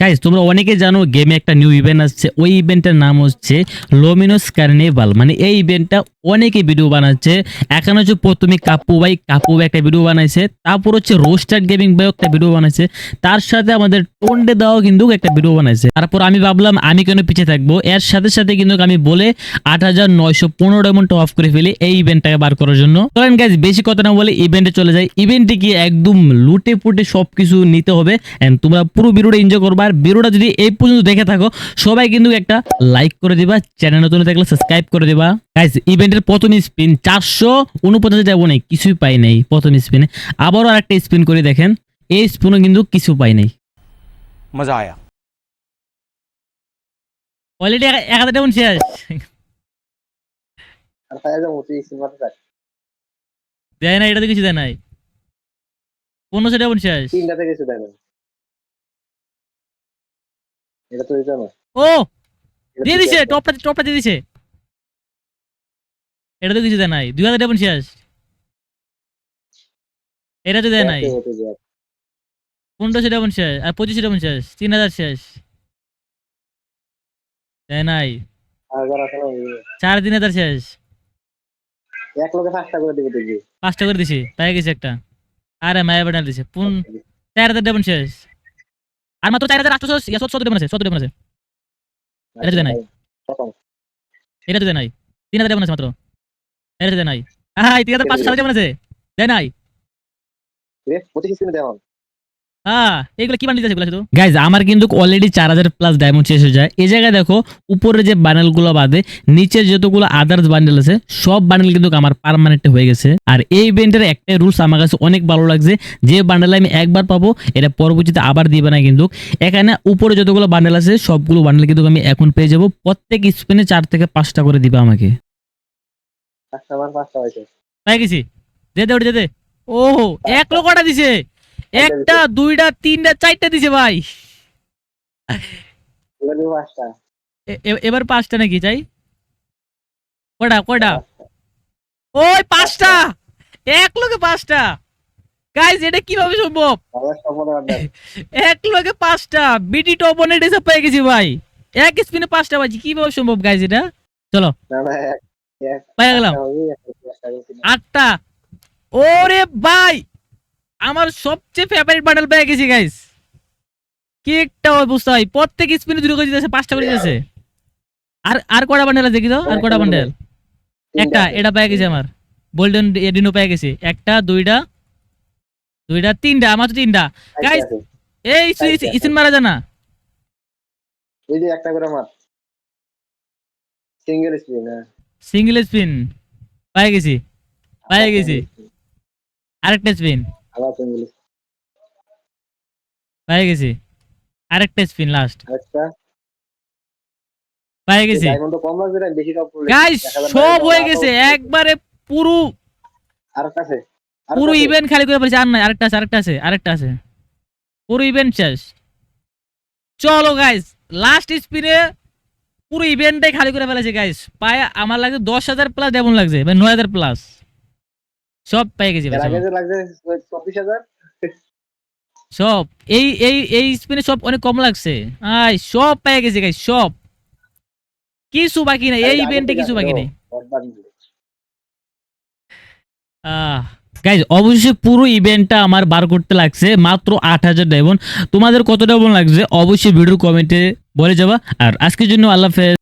Guys তোমরা অনেকে জানো গেমে একটা নিউ ইভেন্ট আসছে। ওই ইভেন্টের নাম হচ্ছে লোমিনোস কার্নিভাল মানে এই ইভেন্টটা অনেকে ভিডিও বানাচ্ছে। এখন হচ্ছে প্রথমে কাপু ভাই কাপু ভাই একটা ভিডিও বানাইছে। তারপর হচ্ছে রোস্টার গেমিং ভাই একটা ভিডিও বানাইছে। তার সাথে আমাদের টোন্ডে দাও কিন্তু একটা ভিডিও বানাইছে। তারপর আমি ভাবলাম, আমি কেন পিছিয়ে থাকব? এর সাথে সাথে কিন্তু আমি বলে আট হাজার নয়শো পনেরো ডায়মন্ড অফ করে ফেলি এই ইভেন্টটাকে বার করার জন্য। কারণ গাইজ বেশি কথা না বলে ইভেন্টে চলে যায় ইভেন্টে কি একদম লুটে পুটে সবকিছু নিতে হবে। And তোমরা পুরো ভিডিওটা এনজয় করবা। আর ভিডিওটা যদি এই পর্যন্ত দেখে থাকো সবাই কিন্তু একটা লাইক করে দিবা চ্যানেল নতুন থাকলে সাবস্ক্রাইব করে দিবা। গাইজ ইভেন্টের প্রথম স্পিন চারশো উনপঞ্চাশে যাব নাই কিছুই পাই নাই প্রথম স্পিনে আবারও আর একটা স্পিন করে দেখেন এই স্পিনও কিন্তু কিছু পাই নাই। মজা আয়া। অলরেডি এক হাজার টাকা শেষ। দেয় না এটাতে কিছু দেয় নাই। পনেরোশো টাকা শেষ। তিনটাতে কিছু দেয় না এটা তো না ও দিয়ে দিছে টপটা টপটা দিয়ে দিছে। এটা তো কিছু দেয় নাই। দুই হাজার শেষ। এটা তো দেয় নাই। পনেরোশো শেষ আর পঁচিশশো ডায়মন্ড শেষ তিন হাজার শেষ। দেয় নাই। সাড়ে তিন হাজার শেষ। এক লোকে পাঁচটা করে দিবে দেখবি। পাঁচটা করে দিছি পাই গেছে একটা। আরে মায়া বানাল দিছে। পুন চার হাজার ডায়মন্ড শেষ। আর মাত্র চার হাজার আটশো সত্তর ডায়মন্ড আছে সত্তর ডায়মন্ড আছে এটা যদি নাই। এটা যদি নাই। তিন হাজার ডায়মন্ড আছে মাত্র। এটা যদি নাই। হ্যাঁ তিন হাজার পাঁচশো সাড়ে ডায়মন্ড আছে দেয় নাই হ্যাঁ এগুলো কি বান্ডিল এগুলো শুধু? গাইজ আমার কিন্তু অলরেডি চার হাজার প্লাস ডায়মন্ড শেষ হয়ে যায়। এই জায়গায় দেখো উপরে যে বান্ডেলগুলো বাদে নিচের যতগুলো আদার্স বান্ডেল আছে সব বান্ডেল কিন্তু আমার পারমানেন্ট হয়ে গেছে। আর এই ইভেন্টের একটাই রুলস আমার কাছে অনেক ভালো লাগছে যে বান্ডেল আমি একবার পাবো এটা পরবর্তীতে আবার দিবে না কিন্তু। এখানে উপরে যতগুলো বান্ডেল আছে সবগুলো বান্ডেল কিন্তু আমি এখন পেয়ে যাব। প্রত্যেক স্পিনে চার থেকে পাঁচটা করে দিবে আমাকে। পাই গেছি। দে দে ওটা দে ও এক লোকটা দিছে। একটা দুইটা তিনটা চারটা দিছে ভাই। এবার পাঁচটা নাকি চাই? কটা কটা? ওই পাঁচটা! এক লোকে পাঁচটা। গাইজ এটা কীভাবে সম্ভব। এক লোকে পাঁচটা। বিটি টপ অনেক এসে পেয়ে গেছি ভাই। এক স্পিনে পাঁচটা বাজি। কীভাবে সম্ভব গাইজ এটা? চলো। পেয়ে গেলাম। আটটা। ওরে ভাই! আমার সবচেয়ে ফেভারিট বান্ডেল পেয়ে গেছি গাইস কি একটা অবস্থা ভাই প্রত্যেক স্পিনে দুটো করে দিতেছে পাঁচটা করে দিতেছে। আর আর কটা বান্ডেল আছে দেখি তো? আর কটা বান্ডেল একটা এটা পেয়ে গেছে আমার। গোল্ডেন এডিনো পেয়ে গেছে একটা দুইটা দুইটা তিনটা আমার তো তিনটা। একটা guys, আছে। এই ইসিন মারা জানা। ওই যে একটা করে আমার। সিঙ্গেল হ্যাঁ। সিঙ্গেল স্পিন পেয়ে গেছি। পেয়ে গেছি। আরেকটা স্পিন পেয়ে গেছি। আরেকটা স্পিন লাস্ট পেয়ে গেছি। গাইস সব হয়ে গেছে। একবারে পুরো আর একটা আছে পুরো ইভেন্ট খালি করে ফেলেছে আর নাই আরেকটা আছে আরেকটা আছে আরেকটা আছে। পুরো ইভেন্ট শেষ। চলো গাইস লাস্ট স্পিনে পুরো ইভেন্টটাই খালি করে ফেলেছে গাইস পায়ে আমার লাগছে দশ হাজার প্লাস ডেমন লাগছে মানে নয় হাজার প্লাস সব পেয়ে গেছি ভাই, সব। এই এই এই স্পিনে সব অনেক কম লাগছে। আই সব পেয়ে গেছি গাইস সব। কিছু বাকি নেই এই ইভেন্টে কিছু বাকি নেই। গাইজ অবশ্যই পুরো ইভেন্টটা আমার বার করতে লাগছে মাত্র আট হাজার ডায়মন্ড তোমাদের কত ডায়মন্ড লাগছে? অবশ্যই ভিডিও কমেন্টে বলে যাবা। আর আজকের জন্য আল্লাহ হাফেজ।